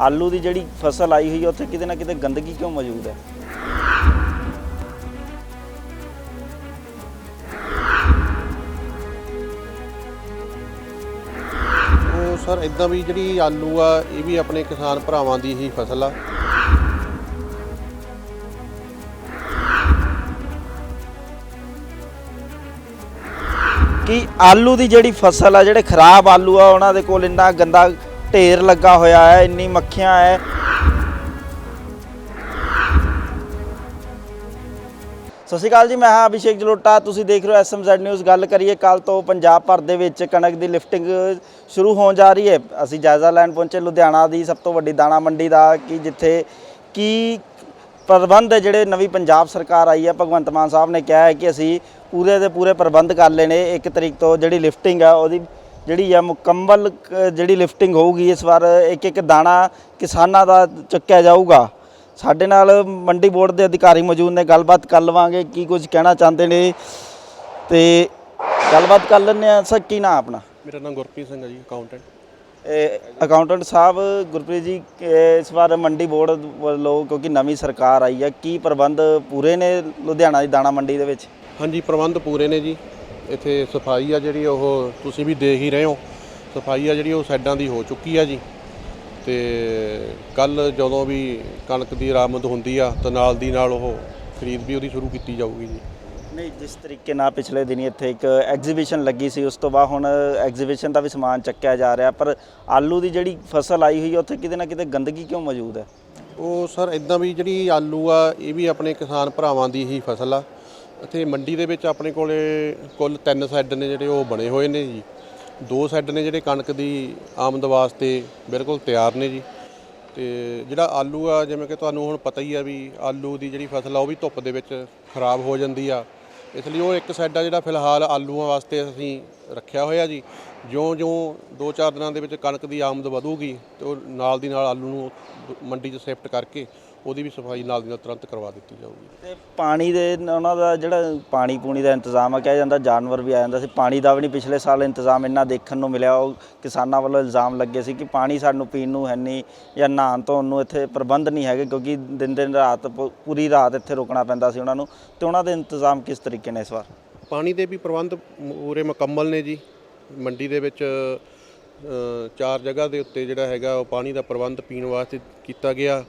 ਆਲੂ ਦੀ ਜਿਹੜੀ ਫਸਲ ਆਈ ਹੋਈ ਹੈ ਉੱਥੇ ਕਿਤੇ ਨਾ ਕਿਤੇ ਗੰਦਗੀ ਕਿਉਂ ਮੌਜੂਦ ਹੈ? ਉਹ ਸਰ ਇਦਾਂ ਵੀ ਜਿਹੜੀ ਆਲੂ ਆ ਇਹ ਵੀ ਆਪਣੇ ਕਿਸਾਨ ਭਰਾਵਾਂ ਦੀ ਹੀ ਫਸਲ ਆ। ਕਿ ਆਲੂ ਦੀ ਜਿਹੜੀ ਫਸਲ ਆ ਜਿਹੜੇ ਖਰਾਬ ਆਲੂ ਆ ਉਹਨਾਂ ਦੇ ਕੋਲ ਇੰਨਾ ਗੰਦਾ ਢੇਰ ਲੱਗਾ ਹੋਇਆ ਹੈ, ਇੰਨੀ ਮੱਖੀਆਂ ਹੈ। ਸਤਿ ਸ਼੍ਰੀ ਅਕਾਲ ਜੀ, ਮੈਂ ਹਾਂ ਅਭਿਸ਼ੇਕ ਜਲੋਟਾ। ਤੁਸੀਂ ਦੇਖ ਰਹੇ ਹੋ ਐਸਐਮਜ਼ੈਡ ਨਿਊਜ਼। ਗੱਲ ਕਰੀਏ ਕੱਲ ਤੋਂ ਪੰਜਾਬ ਭਰ ਦੇ ਵਿੱਚ ਕਣਕ ਦੀ ਲਿਫਟਿੰਗ ਸ਼ੁਰੂ ਹੋਣ ਜਾ ਰਹੀ ਹੈ। ਅਸੀਂ ਜਾਇਜ਼ਾ ਲੈਣ ਪਹੁੰਚੇ ਲੁਧਿਆਣਾ ਦੀ ਸਭ ਤੋਂ ਵੱਡੀ ਦਾਣਾ ਮੰਡੀ ਦਾ, ਕਿ ਜਿੱਥੇ ਕੀ ਪ੍ਰਬੰਧ ਹੈ, ਜਿਹੜੇ ਨਵੀਂ ਪੰਜਾਬ ਸਰਕਾਰ ਆਈ ਹੈ। ਭਗਵੰਤ ਮਾਨ ਸਾਹਿਬ ਨੇ ਕਿਹਾ ਹੈ ਕਿ ਅਸੀਂ ਪੂਰੇ ਦੇ ਪੂਰੇ ਪ੍ਰਬੰਧ ਕਰ ਲੈਣੇ। ਇੱਕ ਤਰੀਕ ਤੋਂ ਜਿਹੜੀ ਲਿਫਟਿੰਗ ਹੈ, ਉਹਦੀ ਜਿਹੜੀ ਆ ਮੁਕੰਮਲ ਜਿਹੜੀ ਲਿਫਟਿੰਗ ਹੋਊਗੀ ਇਸ ਵਾਰ ਇੱਕ ਇੱਕ ਦਾਣਾ ਕਿਸਾਨਾਂ ਦਾ ਚੱਕਿਆ ਜਾਊਗਾ। ਸਾਡੇ ਨਾਲ ਮੰਡੀ ਬੋਰਡ ਦੇ ਅਧਿਕਾਰੀ ਮੌਜੂਦ ਨੇ ਗੱਲਬਾਤ ਕਰ ਲਵਾਂਗੇ ਕੀ ਕੁਝ ਕਹਿਣਾ ਚਾਹੁੰਦੇ ਨੇ ਤੇ ਗੱਲਬਾਤ ਕਰ ਲੈਂਦੇ ਆ ਸਰ ਕੀ ਨਾਂ ਆਪਣਾ? ਮੇਰਾ ਨਾਮ ਗੁਰਪ੍ਰੀਤ ਸਿੰਘ ਹੈ ਜੀ ਅਕਾਊਂਟੈਂਟ ਇਹ ਅਕਾਊਂਟੈਂਟ ਸਾਹਿਬ ਗੁਰਪ੍ਰੀਤ ਜੀ ਇਸ ਵਾਰ ਮੰਡੀ ਬੋਰਡ ਵੱਲੋਂ ਕਿਉਂਕਿ ਨਵੀਂ ਸਰਕਾਰ ਆਈ ਹੈ ਕੀ ਪ੍ਰਬੰਧ ਪੂਰੇ ਨੇ ਲੁਧਿਆਣਾ ਦੀ ਦਾਣਾ ਮੰਡੀ ਦੇ ਵਿੱਚ? ਹਾਂਜੀ ਪ੍ਰਬੰਧ ਪੂਰੇ ਨੇ ਜੀ। ਇੱਥੇ ਸਫ਼ਾਈ ਆ ਜਿਹੜੀ ਉਹ ਤੁਸੀਂ ਵੀ ਦੇਖ ਹੀ ਰਹੇ ਹੋ। ਸਫ਼ਾਈ ਆ ਜਿਹੜੀ ਉਹ ਸਾਈਡਾਂ ਦੀ ਹੋ ਚੁੱਕੀ ਆ ਜੀ। ਤੇ ਕੱਲ ਜਦੋਂ ਵੀ ਕਣਕ ਦੀ ਆਰਾਮਦ ਹੁੰਦੀ ਆ ਤਾਂ ਨਾਲ ਦੀ ਨਾਲ ਉਹ ਖਰੀਦ ਵੀ ਉਹਦੀ ਸ਼ੁਰੂ ਕੀਤੀ ਜਾਊਗੀ ਜੀ। ਨਹੀਂ ਜਿਸ ਤਰੀਕੇ ਨਾਲ ਪਿਛਲੇ ਦਿਨੀ ਇੱਥੇ ਇੱਕ ਐਗਜ਼ੀਬਿਸ਼ਨ ਲੱਗੀ ਸੀ ਉਸ ਤੋਂ ਬਾਅਦ ਹੁਣ ਐਗਜ਼ੀਬਿਸ਼ਨ ਦਾ ਵੀ ਸਮਾਨ ਚੱਕਿਆ ਜਾ ਰਿਹਾ ਪਰ ਆਲੂ ਦੀ ਜਿਹੜੀ ਫਸਲ ਆਈ ਹੋਈ ਹੈ ਉੱਥੇ ਕਿਤੇ ਨਾ ਕਿਤੇ ਗੰਦਗੀ ਕਿਉਂ ਮੌਜੂਦ ਹੈ? ਉਹ ਸਰ ਇਦਾਂ ਵੀ ਜਿਹੜੀ ਆਲੂ ਆ ਇਹ ਵੀ ਆਪਣੇ ਕਿਸਾਨ ਭਰਾਵਾਂ ਦੀ ਹੀ ਫਸਲ ਆ। ਇੱਥੇ ਮੰਡੀ ਦੇ ਵਿੱਚ ਆਪਣੇ ਕੋਲੇ ਕੁੱਲ ਤਿੰਨ ਸੈੱਡ ਨੇ ਜਿਹੜੇ ਉਹ ਬਣੇ ਹੋਏ ਨੇ ਜੀ। ਦੋ ਸੈੱਡ ਨੇ ਜਿਹੜੇ ਕਣਕ ਦੀ ਆਮਦ ਵਾਸਤੇ ਬਿਲਕੁਲ ਤਿਆਰ ਨੇ ਜੀ। ਤੇ ਜਿਹੜਾ ਆਲੂ ਆ, ਜਿਵੇਂ ਕਿ ਤੁਹਾਨੂੰ ਹੁਣ ਪਤਾ ਹੀ ਆ ਵੀ ਆਲੂ ਦੀ ਜਿਹੜੀ ਫਸਲ ਆ, ਉਹ ਵੀ ਧੁੱਪ ਦੇ ਵਿੱਚ ਖਰਾਬ ਹੋ ਜਾਂਦੀ ਆ। ਇਸ ਲਈ ਉਹ ਇੱਕ ਸਾਈਡ ਆ ਜਿਹੜਾ ਫਿਲਹਾਲ ਆਲੂਆਂ ਵਾਸਤੇ ਅਸੀਂ ਰੱਖਿਆ ਹੋਇਆ ਜੀ। ਜਿਉਂ-ਜਿਉਂ 2-4 ਦਿਨਾਂ ਦੇ ਵਿੱਚ ਕਣਕ ਦੀ ਆਮਦ ਵਧੂਗੀ ਤੇ ਉਹ ਨਾਲ ਦੀ ਨਾਲ ਆਲੂ ਨੂੰ ਮੰਡੀ 'ਚ ਸ਼ਿਫਟ ਕਰਕੇ ਉਹਦੀ ਵੀ ਸਫ਼ਾਈ ਨਾਲ ਦੀ ਨਾਲ ਤੁਰੰਤ ਕਰਵਾ ਦਿੱਤੀ ਜਾਊਗੀ। ਤੇ ਪਾਣੀ ਦੇ ਉਹਨਾਂ ਦਾ ਜਿਹੜਾ ਪਾਣੀ ਪੂਣੀ ਦਾ ਇੰਤਜ਼ਾਮ ਆ ਕਿਹਾ ਜਾਂਦਾ ਜਾਨਵਰ ਵੀ ਆ ਜਾਂਦਾ ਸੀ। ਪਾਣੀ ਦਾ ਵੀ ਨਹੀਂ ਪਿਛਲੇ ਸਾਲ ਇੰਤਜ਼ਾਮ ਇੰਨਾ ਦੇਖਣ ਨੂੰ ਮਿਲਿਆ। ਉਹ ਕਿਸਾਨਾਂ ਵੱਲੋਂ ਇਲਜ਼ਾਮ ਲੱਗੇ ਸੀ ਕਿ ਪਾਣੀ ਸਾਨੂੰ ਪੀਣ ਨੂੰ ਹੈ ਨਹੀਂ ਜਾਂ ਨਹਾਉਣ ਧੋਣ ਨੂੰ ਇੱਥੇ ਪ੍ਰਬੰਧ ਨਹੀਂ ਹੈਗੇ ਕਿਉਂਕਿ ਦਿਨ ਦਿਨ ਰਾਤ ਪੂਰੀ ਰਾਤ ਇੱਥੇ ਰੁਕਣਾ ਪੈਂਦਾ ਸੀ ਉਹਨਾਂ ਨੂੰ। ਤੇ ਉਹਨਾਂ ਦੇ ਇੰਤਜ਼ਾਮ ਕਿਸ ਤਰੀਕੇ ਨੇ ਇਸ ਵਾਰ? ਪਾਣੀ ਦੇ ਵੀ ਪ੍ਰਬੰਧ ਪੂਰੇ ਮੁਕੰਮਲ ਨੇ ਜੀ। ਮੰਡੀ ਦੇ ਵਿੱਚ ਚਾਰ ਜਗ੍ਹਾ ਦੇ ਉੱਤੇ ਜਿਹੜਾ ਹੈਗਾ ਉਹ ਪਾਣੀ ਦਾ ਪ੍ਰਬੰਧ ਪੀਣ ਵਾਸਤੇ ਕੀਤਾ ਗਿਆ।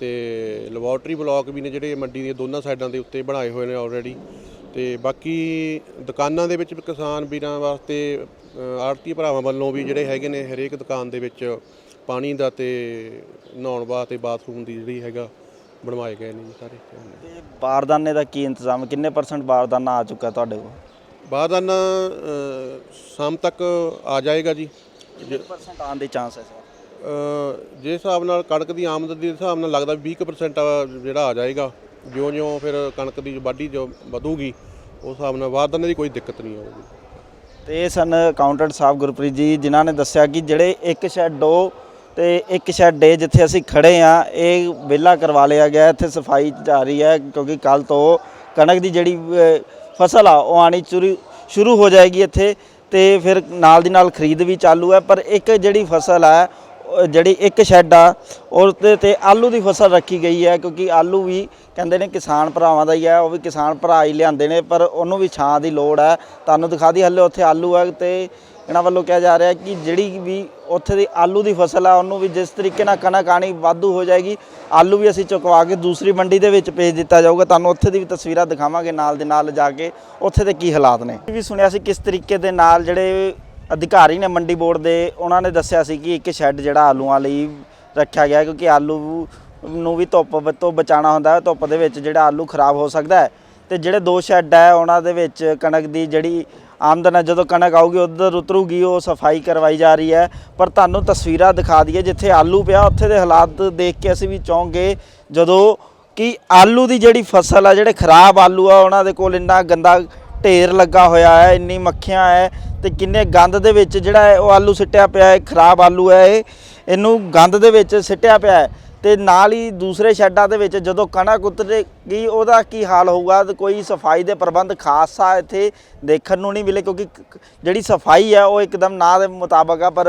ਤੇ ਲੈਬੋਰਟਰੀ ਬਲਾਕ ਵੀ ਨੇ ਜਿਹੜੇ ਮੰਡੀ ਦੀਆਂ ਦੋਨਾਂ ਸਾਈਡਾਂ ਦੇ ਉੱਤੇ ਬਣਾਏ ਹੋਏ ਨੇ ਆਲਰੇਡੀ ਤੇ ਬਾਕੀ ਦੁਕਾਨਾਂ ਦੇ ਵਿੱਚ ਵੀ ਕਿਸਾਨ ਵੀਰਾਂ ਵਾਸਤੇ ਆੜਤੀ ਭਰਾਵਾਂ ਵੱਲੋਂ ਵੀ ਜਿਹੜੇ ਹੈਗੇ ਨੇ ਹਰੇਕ ਦੁਕਾਨ ਦੇ ਵਿੱਚ ਪਾਣੀ ਦਾ ਤੇ ਨਹਾਉਣ ਵਾਸਤੇ ਬਾਥਰੂਮ ਦੀ ਜਿਹੜੀ ਹੈਗਾ ਬਣਵਾਏ ਗਏ ਨੇ ਜੀ ਸਾਰੇ। ਤੇ ਬਾਰਦਾਨੇ ਦਾ ਕੀ ਇੰਤਜ਼ਾਮ ਕਿੰਨੇ ਪਰਸੈਂਟ ਬਾਰਦਾਨਾ ਆ ਚੁੱਕਾ ਤੁਹਾਡੇ ਕੋਲ? ਬਾਰਦਾਨਾ ਅ, ਸ਼ਾਮ ਤੱਕ ਆ ਜਾਏਗਾ ਜੀ। ਕਿੰਨੇ ਪਰਸੈਂਟ ਆਉਣ ਦੇ ਚਾਂਸ ਹੈ ਅ, ਜੇ ਹਿਸਾਬ ਨਾਲ ਕਣਕ ਦੀ ਆਮਦ ਦੇ ਹਿਸਾਬ ਨਾਲ ਲੱਗਦਾ ਵੀ 20% ਜਿਹੜਾ ਆ ਜਾਏਗਾ, ਜਿਉਂ-ਜਿਉਂ ਫਿਰ ਕਣਕ ਦੀ ਵਾਢੀ ਜੋ ਵਧੂਗੀ, ਉਸ ਹਿਸਾਬ ਨਾਲ ਬਾਰਦਾਨੇ ਦੀ ਕੋਈ ਦਿੱਕਤ ਨਹੀਂ ਆਊਗੀ। ਤੇ ਇਹ ਸਨ ਅਕਾਊਂਟੈਂਟ ਸਾਹਿਬ ਗੁਰਪ੍ਰੀਤ ਜੀ, ਜਿਨ੍ਹਾਂ ਨੇ ਦੱਸਿਆ ਕਿ ਜਿਹੜੇ ਇੱਕ ਸ਼ੈੱਡ ਉਹ ਤੇ ਇੱਕ ਸ਼ੈੱਡ ਏ ਜਿੱਥੇ ਅਸੀਂ ਖੜੇ ਆ, ਇਹ ਵਿਹਲਾ ਕਰਵਾ ਲਿਆ ਗਿਆ, ਇੱਥੇ ਸਫ਼ਾਈ ਜਾ ਰਹੀ ਹੈ, ਕਿਉਂਕਿ ਕੱਲ ਤੋਂ ਕਣਕ ਦੀ ਜਿਹੜੀ ਫਸਲ ਆ, ਉਹ ਆਣੀ ਚੁਰੀ, ਸ਼ੁਰੂ ਹੋ ਜਾਏਗੀ ਇੱਥੇ ਤੇ ਫਿਰ ਨਾਲ ਦੀ ਨਾਲ ਖਰੀਦ ਵੀ ਚਾਲੂ ਹੈ, ਪਰ ਇੱਕ ਜਿਹੜੀ ਫਸਲ ਹੈ ਜਿਹੜੀ ਇੱਕ ਸ਼ੈੱਡ ਆ, ਉਹਦੇ ਤੇ ਆਲੂ ਦੀ ਫਸਲ ਰੱਖੀ ਗਈ ਹੈ, ਕਿਉਂਕਿ ਆਲੂ ਵੀ ਕਹਿੰਦੇ ਨੇ ਕਿਸਾਨ ਭਰਾਵਾਂ ਦਾ ਹੀ ਹੈ, ਉਹ ਵੀ ਕਿਸਾਨ ਭਰਾ ਹੀ ਲਿਆਂਦੇ ਨੇ, ਪਰ ਉਹਨੂੰ ਵੀ ਛਾਂ ਦੀ ਲੋੜ ਹੈ। ਤੁਹਾਨੂੰ ਦਿਖਾ ਦੀ ਹੱਲੇ ਉੱਥੇ ਆਲੂ ਹੈ ਤੇ ਇਹਨਾਂ ਵੱਲੋਂ ਕਿਹਾ ਜਾ ਰਿਹਾ ਕਿ ਜਿਹੜੀ ਵੀ ਉੱਥੇ ਦੀ ਆਲੂ ਦੀ ਫਸਲ ਆ, ਉਹਨੂੰ ਵੀ ਜਿਸ ਤਰੀਕੇ ਨਾਲ ਕਣਕ ਆਣੀ ਵਾਧੂ ਹੋ ਜਾਏਗੀ, ਆਲੂ ਵੀ ਅਸੀਂ ਚੁਕਵਾ ਕੇ ਦੂਸਰੀ ਮੰਡੀ ਦੇ ਵਿੱਚ ਭੇਜ ਦਿੱਤਾ ਜਾਊਗਾ। ਤੁਹਾਨੂੰ ਉੱਥੇ ਦੀ ਵੀ ਤਸਵੀਰਾਂ ਦਿਖਾਵਾਂਗੇ ਨਾਲ ਦੇ ਨਾਲ ਜਾ ਕੇ, ਉੱਥੇ ਦੇ ਕੀ ਹਾਲਾਤ ਨੇ। ਵੀ ਸੁਣਿਆ ਸੀ ਕਿਸ ਤਰੀਕੇ ਦੇ ਨਾਲ ਜਿਹੜੇ ਅਧਿਕਾਰੀ ਨੇ ਮੰਡੀ ਬੋਰਡ ਦੇ, ਉਹਨਾਂ ਨੇ ਦੱਸਿਆ ਸੀ ਕਿ ਇੱਕ ਸ਼ੈੱਡ ਜਿਹੜਾ ਆਲੂਆਂ ਲਈ ਰੱਖਿਆ ਗਿਆ ਕਿਉਂਕਿ ਆਲੂ ਨੂੰ ਵੀ ਧੁੱਪ ਤੋਂ ਬਚਾਉਣਾ ਹੁੰਦਾ ਹੈ, ਧੁੱਪ ਦੇ ਵਿੱਚ ਜਿਹੜਾ ਆਲੂ ਖਰਾਬ ਹੋ ਸਕਦਾ ਹੈ। ਤੇ ਜਿਹੜੇ ਦੋ ਸ਼ੈੱਡ ਹੈ, ਉਹਨਾਂ ਦੇ ਵਿੱਚ ਕਣਕ ਦੀ ਜਿਹੜੀ ਆਮਦਨ ਹੈ, ਜਦੋਂ ਕਣਕ ਆਊਗੀ, ਉਧਰ ਉਤਰੂਗੀ, ਉਹ ਸਫ਼ਾਈ ਕਰਵਾਈ ਜਾ ਰਹੀ ਹੈ। ਪਰ ਤੁਹਾਨੂੰ ਤਸਵੀਰਾਂ ਦਿਖਾ ਦਈਏ, ਜਿੱਥੇ ਆਲੂ ਪਿਆ, ਉੱਥੇ ਦੇ ਹਾਲਾਤ ਦੇਖ ਕੇ ਅਸੀਂ ਵੀ ਚੌਂਕ ਜਦੋਂ ਕਿ ਆਲੂ ਦੀ ਜਿਹੜੀ ਫਸਲ ਆ, ਜਿਹੜੇ ਖਰਾਬ ਆਲੂ ਆ, ਉਹਨਾਂ ਦੇ ਕੋਲ ਇੰਨਾ ਗੰਦਾ ਢੇਰ ਲੱਗਾ ਹੋਇਆ ਹੈ, ਇੰਨੀ ਮੱਖੀਆਂ ਹੈ ਤੇ ਕਿੰਨੇ ਗੰਦ ਦੇ ਵਿੱਚ ਜਿਹੜਾ ਹੈ ਉਹ ਆਲੂ ਸਿੱਟਿਆ ਪਿਆ ਹੈ, ਖਰਾਬ ਆਲੂ ਹੈ ਇਹ। ਇਹਨੂੰ ਗੰਦ ਦੇ ਵਿੱਚ ਸਿੱਟਿਆ ਪਿਆ ਹੈ। ਤੇ ਨਾਲ ਹੀ ਦੂਸਰੇ ਸ਼ੈੱਡਾਂ ਦੇ ਵਿੱਚ ਜਦੋਂ ਕਣਕ ਉਤਰੇਗੀ, ਉਹਦਾ ਕੀ ਹਾਲ ਹੋਊਗਾ? ਕੋਈ ਸਫ਼ਾਈ ਦੇ ਪ੍ਰਬੰਧ ਖਾਸਾ ਇੱਥੇ ਦੇਖਣ ਨੂੰ ਨਹੀਂ ਮਿਲੇ ਕਿਉਂਕਿ ਜਿਹੜੀ ਸਫ਼ਾਈ ਹੈ, ਉਹ ਇੱਕਦਮ ਨਾ ਦੇ ਮੁਤਾਬਕ ਆ, ਪਰ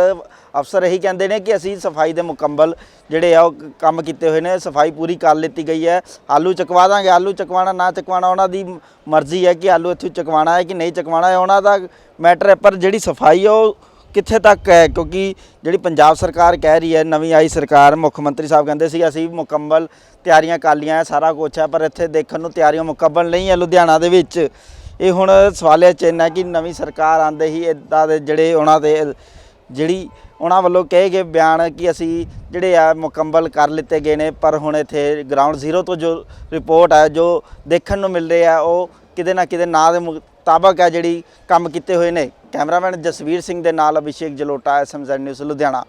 ਅਫਸਰ ਇਹੀ ਕਹਿੰਦੇ ਨੇ ਕਿ ਅਸੀਂ ਸਫ਼ਾਈ ਦੇ ਮੁਕੰਮਲ ਜਿਹੜੇ ਆ, ਉਹ ਕੰਮ ਕੀਤੇ ਹੋਏ ਨੇ, ਸਫ਼ਾਈ ਪੂਰੀ ਕਰ ਲਿੱਤੀ ਗਈ ਹੈ। ਆਲੂ ਚਕਵਾ ਦਾਂਗੇ, ਆਲੂ ਚਕਵਾਣਾ ਨਾ ਚਕਵਾਣਾ ਉਹਨਾਂ ਦੀ ਮਰਜ਼ੀ ਹੈ ਕਿ ਆਲੂ ਇੱਥੋਂ ਚਕਵਾਣਾ ਹੈ ਕਿ ਨਹੀਂ ਚਕਵਾਣਾ ਹੈ। ਉਹਨਾਂ ਦਾ ਮੈਟਰ ਹੈ, ਪਰ ਜਿਹੜੀ ਸਫ਼ਾਈ ਉਹ ਕਿੱਥੇ ਤੱਕ ਹੈ? ਕਿਉਂਕਿ ਜਿਹੜੀ ਪੰਜਾਬ ਸਰਕਾਰ ਕਹਿ ਰਹੀ ਹੈ ਨਵੀਂ ਆਈ ਸਰਕਾਰ ਮੁੱਖ ਮੰਤਰੀ ਸਾਹਿਬ ਕਹਿੰਦੇ ਸੀ ਅਸੀਂ ਮੁਕੰਮਲ ਤਿਆਰੀਆਂ ਕਰ ਲਈਆਂ ਹੈ, ਸਾਰਾ ਕੁਝ ਹੈ ਪਰ ਇੱਥੇ ਦੇਖਣ ਨੂੰ ਤਿਆਰੀਆਂ ਮੁਕੰਮਲ ਨਹੀਂ ਹੈ ਲੁਧਿਆਣਾ ਦੇ ਵਿੱਚ। ਇਹ ਹੁਣ ਸਵਾਲ ਇਹ ਚਿੰਨ੍ਹ ਹੈ ਕਿ ਨਵੀਂ ਸਰਕਾਰ ਆਂਦੇ ਹੀ ਇਦਾਂ ਦੇ ਜਿਹੜੇ ਉਹਨਾਂ ਦੇ ਜਿਹੜੀ ਉਹਨਾਂ ਵੱਲੋਂ ਕਹੇ ਗਏ ਬਿਆਨ ਕਿ ਅਸੀਂ ਜਿਹੜੇ ਆ ਮੁਕੰਮਲ ਕਰ ਲਿੱਤੇ ਗਏ ਨੇ ਪਰ ਹੁਣ ਇੱਥੇ ਗਰਾਊਂਡ ਜ਼ੀਰੋ ਤੋਂ ਜੋ ਰਿਪੋਰਟ ਹੈ ਜੋ ਦੇਖਣ ਨੂੰ ਮਿਲ ਰਿਹਾ ਉਹ ਕਿਤੇ ਨਾ ਕਿਤੇ ਨਾਂ ਦੇ ਮੁਤਾਬਕ ਹੈ ਜਿਹੜੀ ਕੰਮ ਕੀਤੇ ਹੋਏ ਨੇ ਕੈਮਰਾਮੈਨ ਜਸਵੀਰ ਸਿੰਘ ਦੇ ਨਾਲ ਅਭਿਸ਼ੇਕ ਜਲੋਟਾ ਐਸਐਮਜ਼ੈਡ ਨਿਊਜ਼, ਲੁਧਿਆਣਾ।